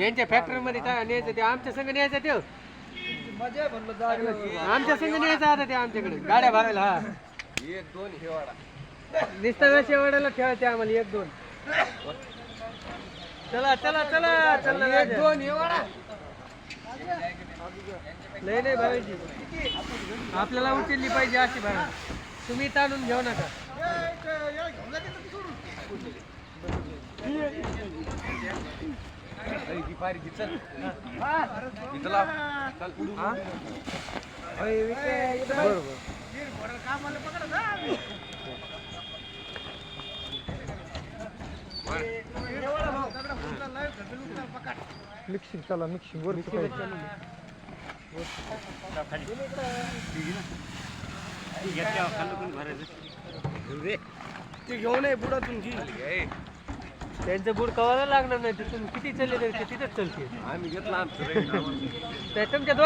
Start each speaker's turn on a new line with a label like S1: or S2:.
S1: यांच्या फॅक्टरी मध्ये काय न्यायचं ते? आमच्या संघ न्यायचं ते. आमच्या संघ न्यायचं आता ते आमच्याकडे. गाड्या भरायला हा.
S2: एक दोन हिवाळा
S1: निस्ता शेवाड्याला ठेवायचे आम्हाला एक दोन. चला चला चला चला एक दोन नाही नाही भावाची आपल्याला उचलली पाहिजे अशी भावा तुम्ही ताणून घेऊ नका.
S2: पारी ती चल इथं लाव चल
S1: बरोबर.
S3: मिक्सिंग चला मिक्सिंग. वर
S1: ते घेऊन ये बुडातून घे. त्यांचं बुड कवायला लागणार नाही तिथून किती चालले ते तिथंच चलते
S2: आम्ही घेतला आमचं
S1: तुमच्या